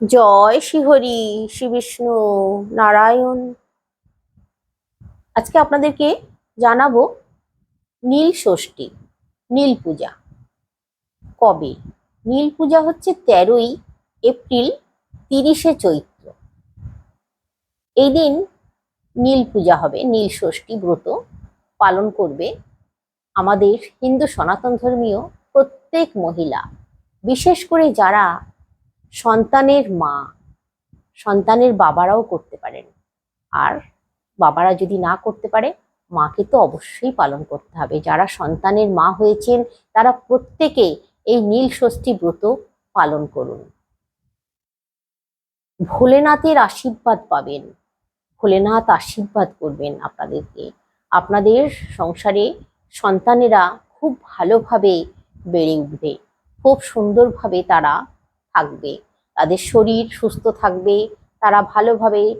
জয় শ্রীহরি শ্রী বিষ্ণু নারায়ণ। আজকে আপনাদেরকে জানাব নীল ষষ্ঠী, নীল পূজা। কবে? নীল পূজা হচ্ছে তেরোই এপ্রিল তিরিশে চৈত্র। এই দিন নীল পূজা হবে, নীল ষষ্ঠী ব্রত পালন করবে আমাদের হিন্দু সনাতন ধর্মীয় প্রত্যেক মহিলা। বিশেষ করে যারা সন্তানের মা, সন্তানের বাবারাও করতে পারেন। আর বাবারা যদি না করতে পারে, মাকে তো অবশ্যই পালন করতে হবে। যারা সন্তানের মা হয়েছেন, তারা প্রত্যেকে এই নীল ষষ্ঠী ব্রত পালন করুন। ভোলেনাথের আশীর্বাদ পাবেন। ভোলেনাথ আশীর্বাদ করবেন আপনাদেরকে। আপনাদের সংসারে সন্তানেরা খুব ভালোভাবে বেড়ে উঠবে। খুব সুন্দরভাবে তারা থাকবে। তাদের শরীর সুস্থ থাকবে, তারা ভালোভাবে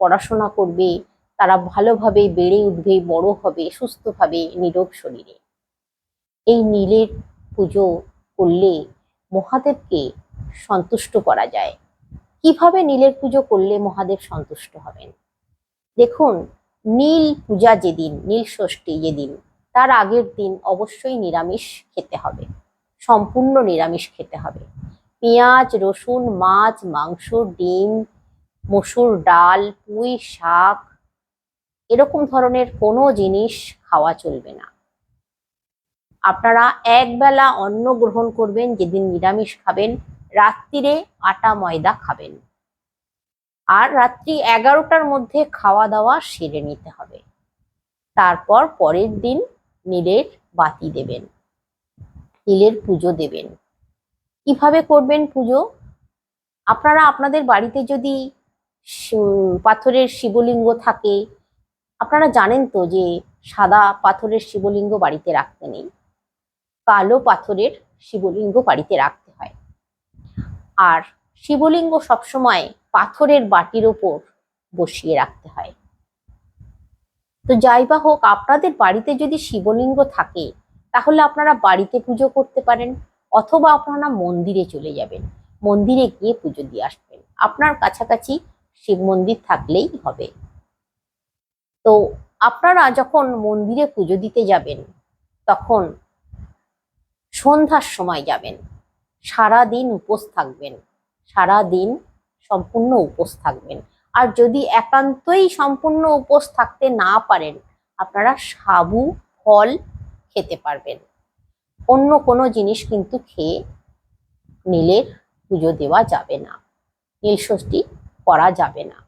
পড়াশোনা করবে, তারা ভালোভাবে বেড়ে উঠবে, বড় হবে সুস্থভাবে নিরোগ শরীরে। এই নীলের পুজো করলে মহাদেবকে সন্তুষ্ট করা যায়। কীভাবে নীলের পুজো করলে মহাদেব সন্তুষ্ট হবেন? দেখুন, নীল পূজা যেদিন, নীল ষষ্ঠী যেদিন, তার আগের দিন অবশ্যই নিরামিষ খেতে হবে। সম্পূর্ণ নিরামিষ খেতে হবে। পেঁয়াজ, রসুন, মাছ, মাংস, ডিম, মসুর ডাল, পুঁই শাক, এরকম ধরনের কোনো জিনিস খাওয়া চলবে না। আপনারা একবেলা অন্ন গ্রহণ করবেন, যেদিন নিরামিষ খাবেন, রাত্রিরে আটা ময়দা খাবেন। আর রাত্রি এগারোটার মধ্যে খাওয়া দাওয়া সেরে নিতে হবে। তারপর পরের দিন নীলের বাতি দেবেন, নীলের পুজো দেবেন। কীভাবে করবেন পুজো? আপনারা আপনাদের বাড়িতে যদি পাথরের শিবলিঙ্গ থাকে, আপনারা জানেন তো যে সাদা পাথরের শিবলিঙ্গ বাড়িতে রাখতে নেই। কালো পাথরের শিবলিঙ্গ বাড়িতে রাখতে হয়। আর শিবলিঙ্গ সবসময় পাথরের বাটির ওপর বসিয়ে রাখতে হয়। তো যাই বা হোক, আপনাদের বাড়িতে যদি শিবলিঙ্গ থাকে, তাহলে আপনারা বাড়িতে পুজো করতে পারেন। অথবা আপনারা মন্দিরে চলে যাবেন, মন্দিরে গিয়ে পুজো দিয়ে আসবেন। আপনার কাছাকাছি শিব মন্দির থাকলেই হবে। তো আপনারা যখন মন্দিরে পুজো দিতে যাবেন, তখন সন্ধ্যার সময় যাবেন। সারা দিন উপোস থাকবেন। সারা দিন সম্পূর্ণ উপোস থাকবেন। আর যদি একান্তই সম্পূর্ণ উপোস থাকতে না পারেন, আপনারা সাবু, ফল খেতে পারবেন। অন্য কোনো জিনিস কিন্তু খেয়ে নীলের পুজো দেওয়া যাবে না নীল ষষ্ঠী করা যাবে না।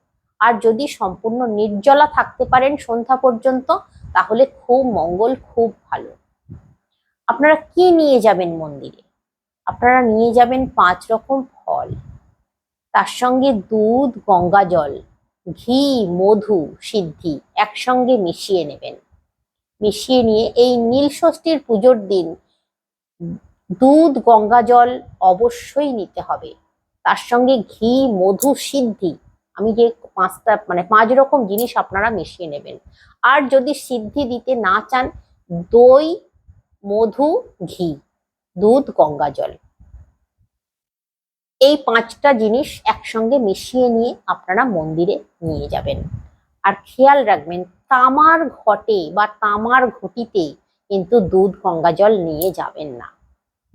আর যদি সম্পূর্ণ নির্জলা থাকতে পারেন সন্ধ্যা পর্যন্ত, তাহলে খুব মঙ্গল, খুব ভালো। আপনারা কি নিয়ে যাবেন মন্দিরে? আপনারা নিয়ে যাবেন পাঁচ রকম ফল। তার সঙ্গে দুধ, গঙ্গা জল, ঘি, মধু, সিদ্ধি একসঙ্গে মিশিয়ে নেবেন। মিশিয়ে নিয়ে এই নীল ষষ্ঠীর পুজোর দিন দুধ, গঙ্গা জল অবশ্যই নিতে হবে। তার সঙ্গে ঘি, মধু, সিদ্ধি, আমি যে পাঁচটা মানে পাঁচ রকম জিনিস আপনারা মিশিয়ে নেবেন। আর যদি সিদ্ধি দিতে না চান, দই, মধু, ঘি, দুধ, গঙ্গা জল। এই পাঁচটা জিনিস একসঙ্গে মিশিয়ে নিয়ে আপনারা মন্দিরে নিয়ে যাবেন। আর খেয়াল রাখবেন, তামার ঘটে বা তামার ঘটিতে কিন্তু দুধ গঙ্গা জল নিয়ে যাবেন না।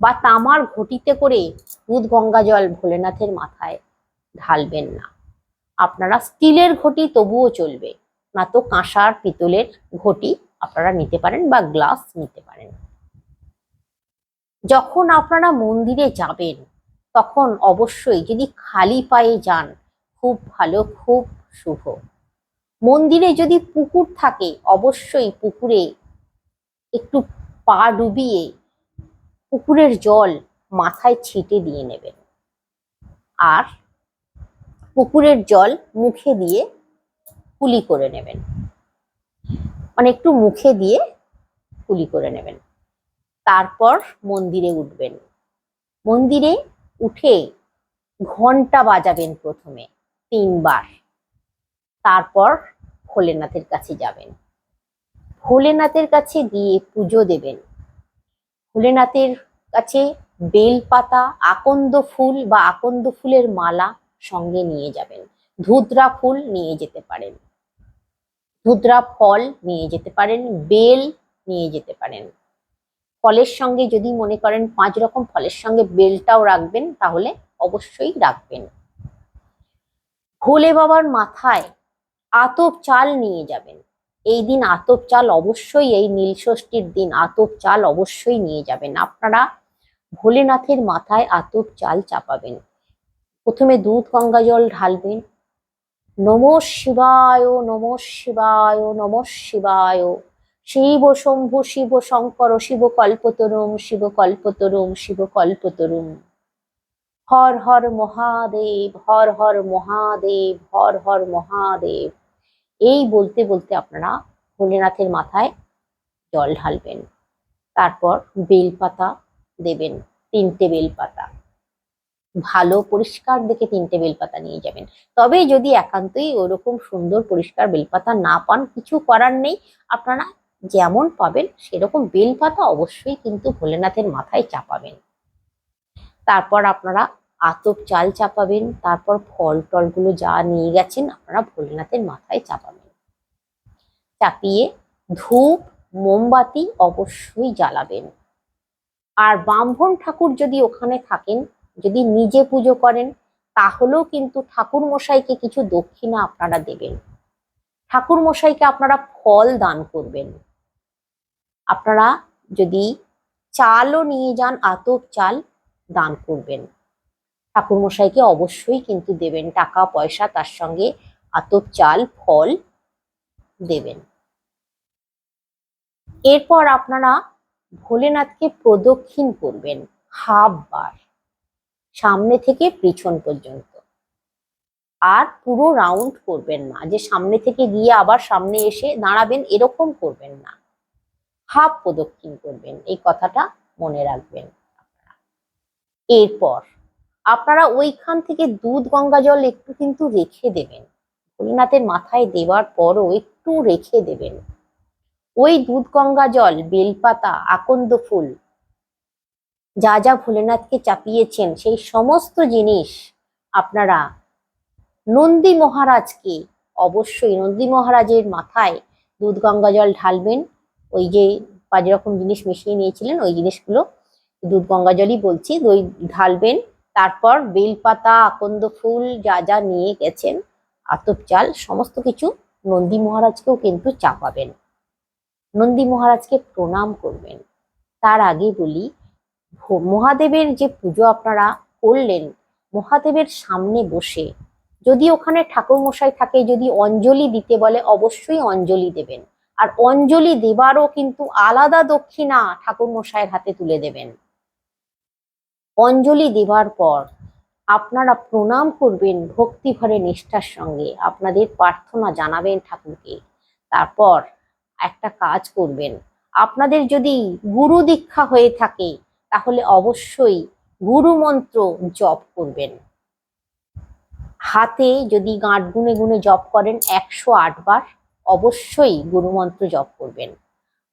বা তামার ঘটিতে করে দুধ গঙ্গা জল ভোলেনাথের মাথায় ঢালবেন না। আপনারা স্টিলের ঘটি তবুও চলবে, না তো কাঁসার পিতলের ঘটি আপনারা নিতে পারেন বা গ্লাস নিতে পারেন। যখন আপনারা মন্দিরে যাবেন, তখন অবশ্যই যদি খালি পায়ে যান, খুব ভালো, খুব শুভ। মন্দিরে যদি পুকুর থাকে, অবশ্যই পুকুরে একটু পা ডুবিয়ে পুকুরের জল মাথায় ছিটে দিয়ে নেবেন আর পুকুরের জল মুখে দিয়ে কুলি করে নেবেন। মানে একটু মুখে দিয়ে কুলি করে নেবেন। তারপর মন্দিরে উঠবেন। মন্দিরে উঠে ঘণ্টা বাজাবেন প্রথমে, তিনবার। তারপর ভোলেনাথের কাছে যাবেন। ভোলেনাথের কাছে গিয়ে পুজো দেবেন। ভোলেনাথের কাছে বেলপাতা, আকন্দ ফুল বা আকন্দ ফুলের মালা সঙ্গে নিয়ে যাবেন। ধুদ্রা ফুল নিয়ে যেতে পারেন। ধুদ্রা ফল নিয়ে যেতে পারেন, বেল নিয়ে যেতে পারেন। ফলের সঙ্গে যদি মনে করেন পাঁচ রকম ফলের সঙ্গে বেলটাও রাখবেন, তাহলে অবশ্যই রাখবেন। ভোলে বাবার মাথায় আতপ চাল নিয়ে যাবেন। এই দিন আতপ চাল অবশ্যই, এই নীলষষ্ঠীর দিন আতপ চাল অবশ্যই নিয়ে যাবেন। আপনারা ভোলেনাথের মাথায় আতপ চাল চাপাবেন। প্রথমে দুধ, গঙ্গা জল ঢালবেন। নম শিবায় নম শিবায় নম শিবায়। শিব শম্ভু, শিব শঙ্কর, শিব কল্পতরুম শিব কল্পতরুম শিব কল্পতরুম। হর হর মহাদেব, হর হর মহাদেব, হর হর মহাদেব। এই বলতে বলতে আপনারা ভোলেনাথের মাথায় জল ঢালবেন। তারপর বেলপাতা দেবেন, তিনটে বেলপাতা। ভালো পরিষ্কার দেখে তিনটে বেলপাতা নিয়ে যাবেন। তবে যদি একান্তই ওরকম সুন্দর পরিষ্কার বেলপাতা না পান, কিছু করার নেই, আপনারা যেমন পাবেন সেরকম বেলপাতা অবশ্যই কিন্তু ভোলেনাথের মাথায় চাপাবেন। তারপর আপনারা আতপ চাল চাপাবেন, তারপর ফল টলগুলো যা নিয়ে গেছেন আপনারা ভোলেনাথের মাথায় চাপাবেন। চাপিয়ে ধূপ, মোমবাতি অবশ্যই জ্বালাবেন। আর ব্রাহ্মণ ঠাকুর যদি ওখানে থাকেন, যদি নিজে পুজো করেন, তাহলেও কিন্তু ঠাকুর মশাইকে কিছু দক্ষিণা আপনারা দেবেন। ঠাকুর মশাইকে আপনারা ফল দান করবেন। আপনারা যদি চালও নিয়ে যান, আতপ চাল দান করবেন। ঠাকুর মশাইকে অবশ্যই কিন্তু দেবেন, টাকা, পয়সা, তার সঙ্গে আতপ চাল, ফল দেবেন। এরপর আপনারা ভোলেনাথকে প্রদক্ষিণ করবেন হাফ বার সামনে থেকে পিছন পর্যন্ত। আর পুরো রাউন্ড করবেন না, যে সামনে থেকে গিয়ে আবার সামনে এসে দাঁড়াবেন এরকম করবেন না। হাফ প্রদক্ষিণ করবেন, এই কথাটা মনে রাখবেন এরপর আপনারা ওইখান থেকে দুধ, গঙ্গা জল একটু কিন্তু রেখে দেবেন। ভোলেনাথের মাথায় দেওয়ার পরও একটু রেখে দেবেন। ওই দুধ, গঙ্গা জল, বেলপাতা, আকন্দ ফুল, যা যা ভোলেনাথকে চাপিয়েছেন, সেই সমস্ত জিনিস আপনারা নন্দী মহারাজকে অবশ্যই, নন্দী মহারাজের মাথায় দুধ, গঙ্গা জল ঢালবেন। ওই যে পাঁচ রকম জিনিস মিশিয়ে নিয়েছিলেন, ওই জিনিসগুলো দুধ, গঙ্গা জলই বলছি, ওই ঢালবেন। তারপর বেলপাতা, আকন্দ ফুল যা যা নিয়ে গেছেন, আতপ চাল, সমস্ত কিছু নন্দী মহারাজকেও কিন্তু চাপাবেন। নন্দী মহারাজকে প্রণাম করবেন। তার আগে বলি মহাদেবের যে পুজো আপনারা করলেন, মহাদেবের সামনে বসে, যদি ওখানে ঠাকুর মশাই থাকে, যদি অঞ্জলি দিতে বলে, অবশ্যই অঞ্জলি দেবেন। আর অঞ্জলি দেবারও কিন্তু আলাদা দক্ষিণা ঠাকুর মশাইয়ের হাতে তুলে দেবেন। অঞ্জলি দেবার পর আপনারা প্রণাম করবেন ভক্তি ভরে নিষ্ঠার সঙ্গে। আপনাদের প্রার্থনা জানাবেন ঠাকুরকে। তারপর একটা কাজ করবেন। আপনাদের যদি গুরু দীক্ষা হয়ে থাকে, তাহলে অবশ্যই গুরু মন্ত্র জপ করবেন। হাতে যদি গাঁট গুনে গুনে জপ করেন একশো বার, অবশ্যই গুরুমন্ত্র জপ করবেন।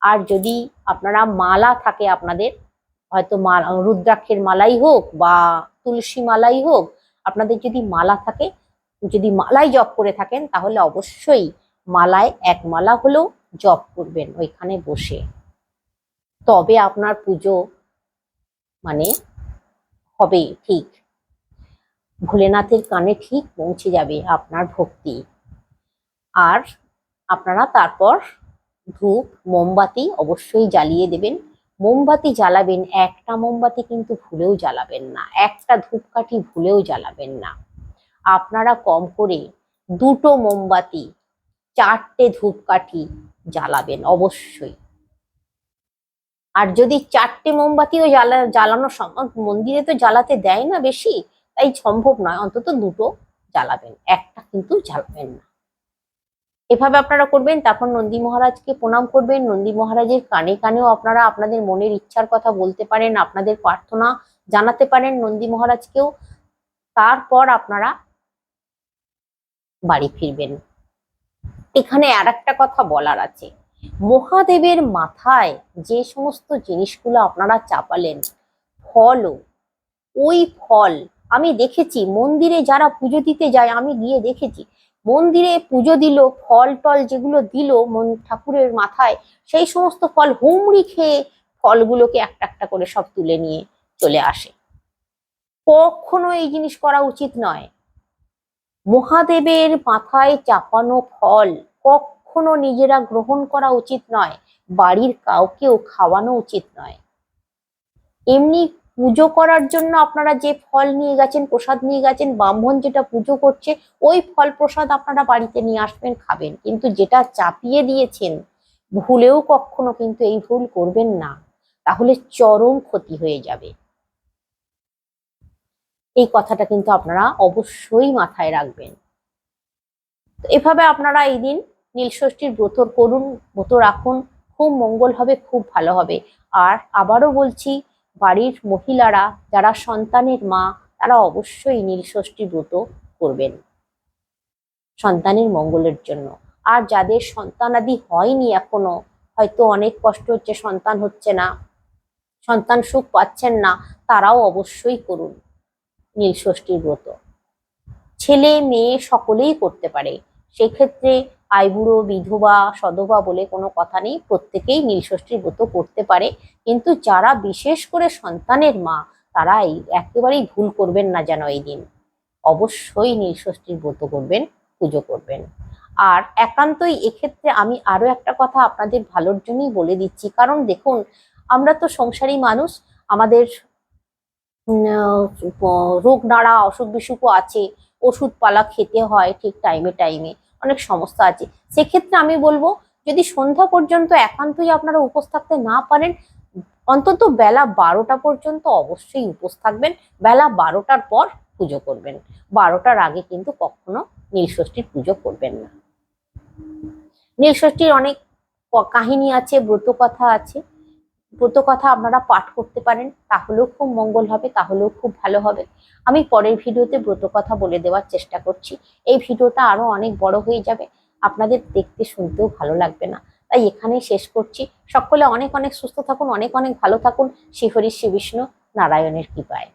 আর যদি আপনারা মালা থাকে আপনাদের হয়তো রুদ্রাক্ষের মালাই হোক বা তুলসী মালাই হোক, আপনাদের যদি মালা থাকে, যদি মালাই জপ করে থাকেন, তাহলে অবশ্যই মালায় এক মালা হলেও জপ করবেন ওইখানে বসে। তবে আপনার পুজো মানে হবে ঠিক। ভোলেনাথের কানে ঠিক পৌঁছে যাবে আপনার ভক্তি। আর আপনারা তারপর ধূপ, মোমবাতি অবশ্যই জ্বালিয়ে দেবেন। মোমবাতি জ্বালাবেন, একটা মোমবাতি কিন্তু ভুলেও জ্বালাবেন না, একটা ধূপকাঠি ভুলেও জ্বালাবেন না। আপনারা কম করে দুটো মোমবাতি, চারটে ধূপকাঠি জ্বালাবেন অবশ্যই। আর যদি চারটে মোমবাতিও জ্বালা, জ্বালানো মন্দিরে তো জ্বালাতে দেয় না বেশি, তাই সম্ভব নয়, অন্তত দুটো জ্বালাবেন, একটা কিন্তু জ্বালাবেন না। এভাবে আপনারা করবেন, তারপর নন্দী মহারাজকে প্রণাম করবেন, নন্দী মহারাজের কানে কানেও আপনারা আপনাদের মনের ইচ্ছার কথা বলতে পারেন, আপনাদের প্রার্থনা জানাতে পারেন নন্দী মহারাজকেও, তারপর আপনারা বাড়ি ফিরবেন। এখানে আর একটা কথা বলার আছে, মহাদেবের মাথায় যে সমস্ত জিনিসগুলো আপনারা চাপালেন, ফলও, ওই ফল আমি দেখেছি, মন্দিরে যারা পুজো দিতে যায়, আমি গিয়ে দেখেছি মন্দিরে পুজো দিল, ফল টল যেগুলো দিল মন, ঠাকুরের মাথায়, সেই সমস্ত ফল হুমড়ি খেয়ে ফলগুলোকে একটা একটা করে সব তুলে নিয়ে চলে আসে। কখনো এই জিনিস করা উচিত নয়। মহাদেবের মাথায় চাপানো ফল কখনো নিজেরা গ্রহণ করা উচিত নয়, বাড়ির কাউকেও খাওয়ানো উচিত নয়। এমনি পুজো করার জন্য আপনারা যে ফল নিয়ে গেছেন, প্রসাদ নিয়ে গেছেন, ব্রাহ্মণ যেটা পুজো করছে, ওই ফল প্রসাদ আপনারা বাড়িতে নিয়ে আসবেন, খাবেন। কিন্তু যেটা চাপিয়ে দিয়েছেন, ভুলেও কখনো কিন্তু এই ভুল করবেন না। তাহলে চরম ক্ষতি হয়ে যাবে। এই কথাটা কিন্তু আপনারা অবশ্যই মাথায় রাখবেন। এভাবে আপনারা এই দিন নীলষষ্ঠীর ব্রত করুন, ব্রত রাখুন। খুব মঙ্গল হবে, খুব ভালো হবে। আর আবারও বলছি বাড়ির মহিলারা, যারা সন্তানের মা, তারা অবশ্যই নীলষষ্ঠী ব্রত করবেন। সন্তানের মঙ্গলের জন্য। আর যাদের সন্তানাদি হয়নি এখনও, হয়তো অনেক কষ্ট হচ্ছে, সন্তান হচ্ছে না, সন্তান সুখ পাচ্ছেন না, তারাও অবশ্যই করুন নীলষষ্ঠীর ব্রত। ছেলে, মেয়ে সকলেই করতে পারে। সেক্ষেত্রে আইবুড়ো, বিধবা সধবা বলে কোনো কথা নেই। প্রত্যেকেই নীলষষ্ঠীর ব্রত করতে পারে। কিন্তু যারা বিশেষ করে সন্তানের মা তারা এই একেবারেই ভুল করবেন না যেন এই দিন। অবশ্যই নীলষষ্ঠীর ব্রত করবেন, পুজো করবেন। আর একান্তই এক্ষেত্রে আমি আরও একটা কথা আপনাদের ভালোর জন্যই বলে দিচ্ছি। কারণ দেখুন, আমরা তো সংসারী মানুষ, আমাদের রোগ, নাড়া অসুখ বিসুখও আছে। ওষুধ পালা খেতে হয় ঠিক টাইমে টাইমে অনেক সমস্যা আছে। সেক্ষেত্রে আমি বলব, যদি সন্ধ্যা পর্যন্ত একান্তই আপনারা উপোস থাকতে না পারেন, অন্তত বেলা বারোটা পর্যন্ত অবশ্যই উপোস থাকবেন। বেলা বারোটার পর পুজো করবেন। বারোটার আগে কিন্তু কখনো নীলষষ্ঠীর পুজো করবেন না। নীলষষ্ঠীর অনেক কাহিনী আছে ব্রত কথা আছে। ব্রত কথা আপনারা পাঠ করতে পারেন, তাহলেও খুব মঙ্গল হবে, তাহলেও খুব ভালো হবে। আমি পরের ভিডিওতে ব্রত কথা বলে দেওয়ার চেষ্টা করছি। এই ভিডিওটা আরও অনেক বড় হয়ে যাবে, আপনাদের দেখতে শুনতেও ভালো লাগবে না। তাই এখানেই শেষ করছি। সকলে অনেক অনেক সুস্থ থাকুন, অনেক অনেক ভালো থাকুন। শ্রীহরি শ্রী বিষ্ণু নারায়ণের কৃপায়।